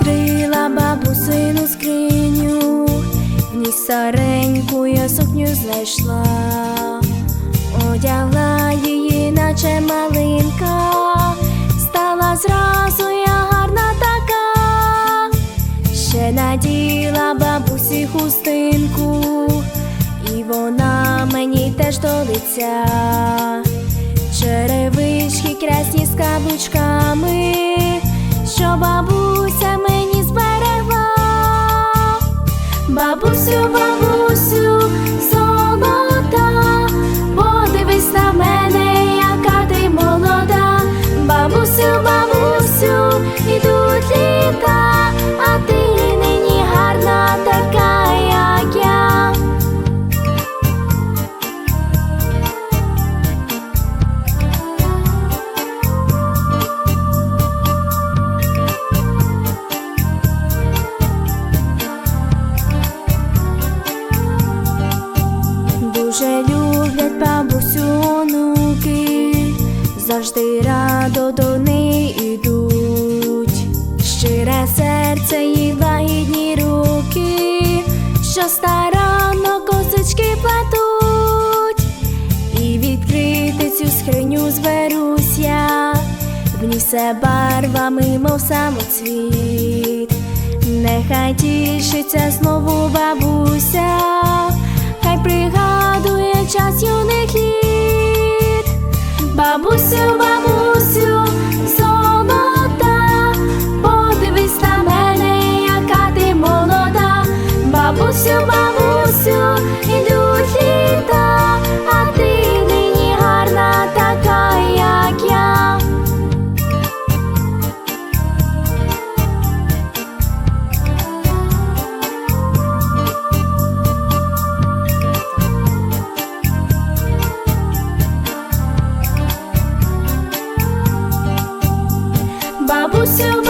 відкрила бабусину скриню, в ній стареньку я сукню знайшла, одягла її, наче малинка, стала зразу я гарна така, ще наділа бабусі хустинку, і вона мені теж до лиця. Черевички красні з каблучками, що бабуся Бабусю, бабусю, Дуже люблять бабусю онуки, завжди радо до неї ідуть. Щире серце і лагідні руки, що старанно косички плетуть, і відкрити цю скриню зберусь я, в ній все барвами, мов самоцвіт. Нехай тішиться знову бабуся, Бабусю, бабусю, ідуть літа, а ти нині гарна, така, як я. Бабусю,